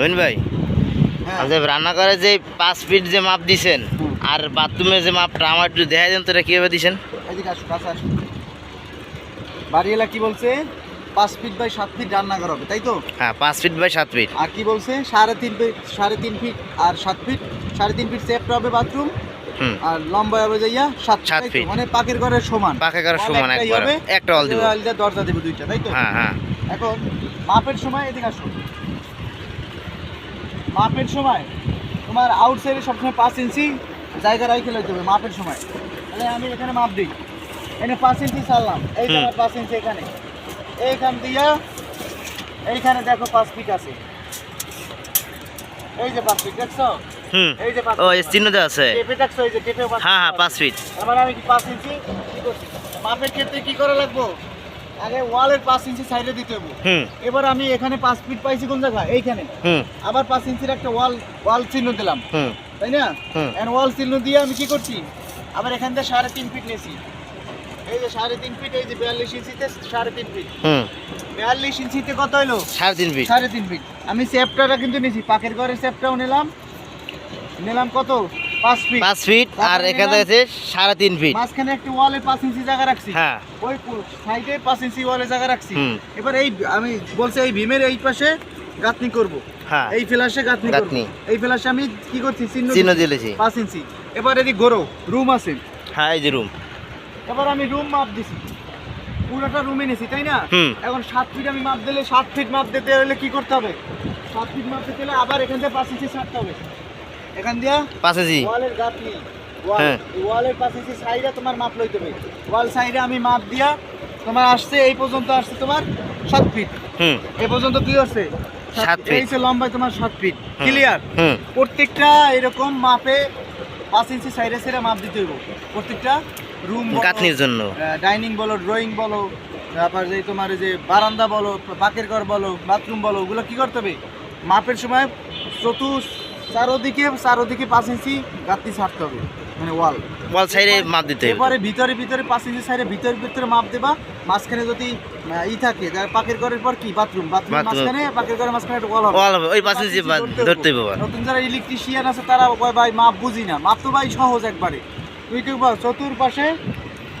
রবিন ভাই হ্যাঁ। আচ্ছা রান্নাঘরে যে পাঁচ ফিট যে মাপ দিছেন আর বাথরুমের যে মাপটা আমার একটু দেখা দেন তো এটা কীভাবে দিছেন। বাড়িওয়ালা কি বলছে? পাঁচ ফিট বাই সাত ফিট রান্নাঘর হবে তাই তো? হ্যাঁ পাঁচ ফিট বাই সাত ফিট আর কি বলছে? সাড়ে তিন ফিট সাড়ে তিন ফিট আর সাত ফিট সাড়ে তিন ফিট সেফটা হবে বাথরুম আর লম্বা হবে যাইয়া সাত সাত feet। মানে পাকের ঘরের সমান। পাকা করার Wall সমান একবার। একটা অল দিব। দরজা দেবে দুইটা তাই তো? হ্যাঁ হ্যাঁ। এখন মাপের সময় এদিকে আসো মাপের সময়। তোমার আউটসাইডে সবসময় পাঁচ ইঞ্চি জায়গা রাখে লইতে হবে মাপের সময়। তাহলে আমি এখানে মাপ দিই। এখানে পাঁচ ইঞ্চি ছাড়লাম। এই যে হুম। আমার পাঁচ ইঞ্চি এখানে। এইখান দিয়া এইখানে দেখো পাঁচ ফিট আছে। এই যে পাঁচ ফিট দেখছ? হুম। ও এই আছে। টেপে দেখছ? এই যে টেপে হ্যাঁ হ্যাঁ পাঁচ ফিট। এবার আমি কি পাঁচ ইঞ্চি? কি করছি? মাপের ক্ষেত্রে কি করা লাগবো? আগে ওয়ালের পাঁচ ইঞ্চি সাইডে দিতে হবে এবার আমি এখানে পাঁচ ফিট পাইছি কোন জায়গায়? এইখানে। আবার পাঁচ ইঞ্চির একটা ওয়াল ওয়াল চিহ্ন দিলাম। তাই না? ওয়াল চিহ্ন দিয়ে আমি কি করছি? আবার এখান থেকে সাড়ে তিন ফিট নিয়েছি। এই যে সাড়ে তিন ফিট এই যে বিয়াল্লিশ ইঞ্চিতে সাড়ে তিন ফিট। বিয়াল্লিশ ইঞ্চিতে কত হলো সাড়ে তিন ফিট। সাড়ে তিন ফিট। আমি সেপটাটা কিন্তু নিয়েছি। পাকের ঘরের সেপটাও নিলাম। নিলাম কত? পাঁচ ফিট আর এখানে আছে সাড়ে তিন ফিট মাঝখানে একটা ওয়ালে পাঁচ ইঞ্চি জায়গা রাখছি। হ্যাঁ। ওই সাইডে পাঁচ ইঞ্চি ওয়ালে জায়গা রাখছি। এবার এই আমি বলছে এই ভীমের এই পাশে গাঁথনি করব। হ্যাঁ। এই ফ্ল্যাশে গাঁথনি করব। এই ফ্ল্যাশে আমি কি করছি? চিহ্ন চিহ্ন। দিলেছি। পাঁচ ইঞ্চি। এবার এদিক গরো রুম আছে। হ্যাঁ এই যে রুম এবার আমি রুম মাপ দিছি। পুরোটা রুমে নিছি তাই না? এখন সাত ফিট আমি মাপ দিলে সাত ফিট মাপ দিতে হলে কি করতে হবে? সাত ফিট মাপ দিতে হলে আবার এখান থেকে পাঁচ ইঞ্চি ছাড়তে হবে। এখান দিয়া? পাঁচ ইঞ্চি ওয়ালের হ্যাঁ। ওয়ালের পাশে যে সাইডে তোমার মাপ লইতে হবে। ওয়াল সাইডে আমি মাপ দিয়া তোমার আসছে এই পর্যন্ত আসছে তোমার সাত ফিট হুম। এই পর্যন্ত কি হচ্ছে সাত feet। এই যে লম্বায় তোমার সাত ফিট ক্লিয়ার হুম। প্রত্যেকটা এরকম মাপে পাঁচ ইঞ্চি সাইডে সাইডে মাপ দিতে হইব। প্রত্যেকটা রুম গাঁথনির জন্য। ডাইনিং বলো ড্রয়িং বলো তারপর যে তোমার যে বারান্দা বলো পাকের ঘর বলো বাথরুম বলো ওগুলো কি করতে হবে? মাপের সময় চতুর চারোদিকে চারোদিকে পাঁচ ইঞ্চি গাঁথনি ছাড়তে হবে মানে ওয়াল ওয়াল সাইডে মাপ দিতে হবে। এরপরে ভিতরে ভিতরে পাঁচ ইঞ্চি সাইডে ভিতরে ভিতরে মাপ দেবা। মাঝখানে যদি আহ, ই থাকে যার পাকের ঘরের পর কি? বাথরুম বাথরুম মাঝখানে পাকের ঘরের মাঝখানে একটা ওয়াল হবে। ওয়াল হবে ওই পাঁচ পাঁচ ইঞ্চি ইঞ্চি ধরতে ধরতে হবে। নতুন যারা ইলেকট্রিশিয়ান আছে তারা কয় ভাই মাপ বুঝি না। মাপ তো ভাই সহজ একবারে। তুই কি বল চতুর্পাশে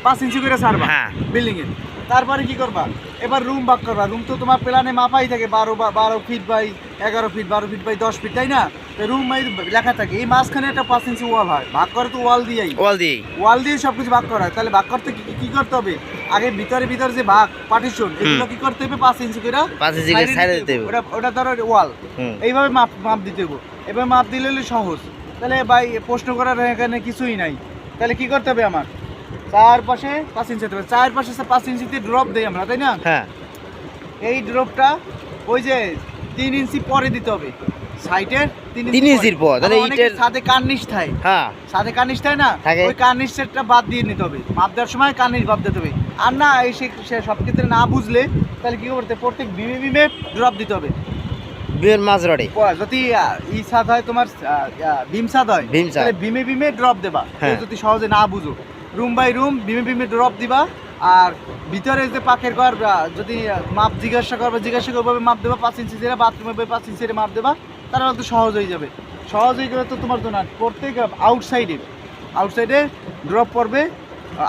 পাঁচ ইঞ্চি করে ছাড়বা হ্যাঁ। বিল্ডিং এর তারপরে কি করবা? এবার রুম ভাগ করবা। রুম তো তোমার প্ল্যানে মাপাই থাকে বারো বা বারো ফিট বাই এগারো ফিট বারো ফিট বাই দশ ফিট তাই না? রুম লেখা থাকে এই মাঝখানে একটা পাঁচ ইঞ্চি ওয়াল হয়। ভাগ করে তো ওয়াল দিয়েই। ওয়াল দিয়েই। ওয়াল দিয়ে সবকিছু ভাগ করা হয়। তাহলে ভাগ করতে কি কি করতে হবে? আগে ভিতরে ভিতরে যে ভাগ পার্টিশন এগুলো কি করতে হবে? পাঁচ ইঞ্চি করে পাঁচ ইঞ্চি করে সাইডে দিতে হবে। ওটা ওটা ধরো ওয়াল এইভাবে মাপ মাপ দিতে হবে। এবার মাপ দিলে হলে সহজ। তাহলে ভাই প্রশ্ন করার এখানে কিছুই নাই। তাহলে কি করতে হবে আমার? চার পাশে পাঁচ ইঞ্চি দিতে হবে। চার পাশে পাঁচ ইঞ্চিতে ড্রপ দেই আমরা তাই না? হ্যাঁ। এই ড্রপটা ওই যে তিন ইঞ্চি পরে দিতে হবে। সাইডের তিন ইঞ্চির পর, তাহলে ইটের- সাথে কার্নিশ থাকে হ্যাঁ। সাথে কার্নিশ থাকে না। ওই বাদ দিয়ে নিতে হবে। মাপ দেওয়ার সময় কার্নিশ বাদ দিতে হবে। আর না এই সে সব ক্ষেত্রে না বুঝলে তাহলে কি করতে প্রত্যেক বিমে বিমে ড্রপ দিতে হবে। মাঝ রডে যদি ই সাদ হয় তোমার ভীম সাদ হয় ভীম সাদ। বিমে বিমে ড্রপ দেবা। হ্যাঁ। যদি সহজে না বুঝো রুম বাই রুম বিমে বিমে ড্রপ দিবা। আর ভিতরে যে পাকের ঘর যদি মাপ জিজ্ঞাসা করবে জিজ্ঞাসা করবে মাপ দেবা পাঁচ ইঞ্চি দিয়ে বাথরুমে পাঁচ ইঞ্চি মাপ দেবা তাহলে হয়তো সহজ হয়ে যাবে। সহজ হয়ে গেলে তো তোমার জন্য আর প্রত্যেক আউটসাইডে আউটসাইডে ড্রপ পড়বে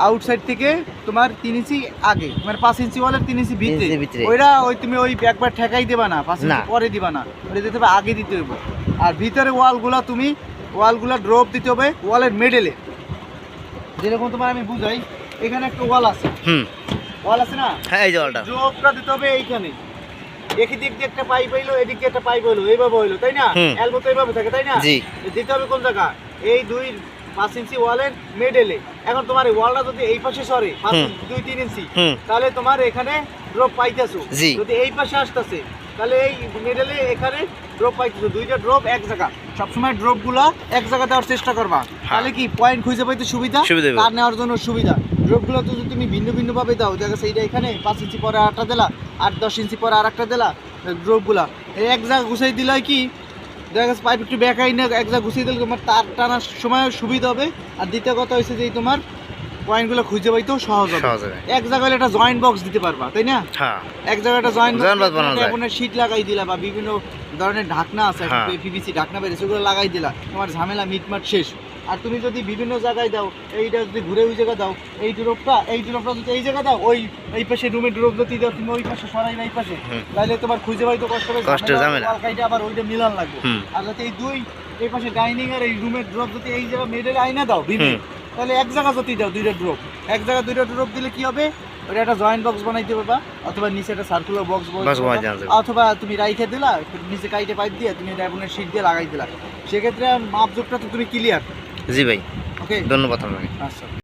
আউটসাইড থেকে তোমার তিন ইঞ্চি আগে মানে পাঁচ ইঞ্চি ওয়ালের তিন ইঞ্চি ভিতরে ইঞ্চি ভিতরে। ওইটা ওই তুমি ওই একবার ঠেকাই দেবা না পাঁচ ইঞ্চি পরে দিবা না ওটা দিতে হবে আগে দিতে হবে। আর ভিতরে ওয়ালগুলা তুমি ওয়ালগুলা ড্রপ দিতে হবে ওয়ালের মেডেলে যেরকম তোমার আমি বুঝাই এখানে একটা ওয়াল আছে। হুম। ওয়াল আছে না? হ্যাঁ এই জলটা ড্রপটা দিতে হবে এইখানে। একই দিক দিয়ে একটা পাইপ হইল এদিক দিয়ে একটা পাইপ হইল এইভাবে হইল তাই না? এলবো তো এইভাবে থাকে তাই না? জি। দিতে হবে কোন জায়গা? এই দুই পাঁচ ইঞ্চি ওয়ালের মেডেলে এখন তোমার এই ওয়ালটা যদি এই পাশে সরে দুই তিন ইঞ্চি তাহলে তোমার এখানে ড্রপ পাইতেছো। যদি এই পাশে আসতেছে তাহলে এই মিডলে এখানে ড্রপ পাইতেছো। দুইটা ড্রপ এক জায়গা। সবসময় ড্রপগুলা এক জায়গা দেওয়ার চেষ্টা করবা। তাহলে কি পয়েন্ট খুঁজে পাইতে সুবিধা? হ্যাঁ। কার নেওয়ার জন্য সুবিধা। ড্রপগুলো তো যদি তুমি ভিন্ন ভিন্ন ভাবে দাও দেখা এইটা এখানে পাঁচ ইঞ্চি পরে আটটা দিলা আট দশ ইঞ্চি পরে আর একটা দিলা ড্রপগুলা এই এক জায়গা গুছাই দিলে কি দেখা যাচ্ছে পাইপ একটু বেকাই না এক জায়গা গুছিয়ে দিলে তোমার তার টানার সময় সুবিধা হবে। আর দ্বিতীয় কথা হয়েছে যে তোমার পয়েন্টগুলো খুঁজে পাইতেও সহজ হবে। সহজ হবে। এক জায়গায় একটা জয়েন্ট বক্স দিতে পারবা তাই না? হ্যাঁ। এক জায়গায় একটা জয়েন্ট। শীট লাগাই দিলা বা বিভিন্ন ধরনের ঢাকনা আছে হ্যাঁ। পিভিসি ঢাকনা বেরিয়েছে ওগুলো লাগাই দিলা তোমার ঝামেলা মিটমাট শেষ। আর তুমি যদি বিভিন্ন জায়গায় দাও এইটা যদি ঘুরে ওই জায়গায় দাও এই ড্রপটা এই ড্রপটা যদি এই জায়গায় দাও ওই এই পাশে রুমের ড্রপ যদি দাও তুমি ওই পাশে সরাই না এই পাশে। তাহলে তোমার খুঁজে পাইতে কষ্ট হবে কষ্ট, ঝামেলা। কাইটা আবার ওইটা মিলান লাগবে। আর যদি এই দুই এই পাশে ডাইনিং আর এই রুমের ড্রপ যদি এই জায়গায় মেডেল আইনা দাও বিমে তাহলে এক জায়গা যদি দাও দুইটা ড্রপ এক জায়গায় দুইটা ড্রপ দিলে কি হবে? ওটা একটা জয়েন্ট বক্স বানাইতে পারবা অথবা নিচে একটা সার্কুলার বক্স অথবা তুমি রাইখে দিলা নিচে কাইটে পাইপ দিয়ে তুমি ডায়মন্ডের শীট দিয়ে লাগাই দিলা। সেক্ষেত্রে মাপজোকটা তো তুমি ক্লিয়ার জি ভাই। ওকে ধন্যবাদ আপনাকে। আচ্ছা।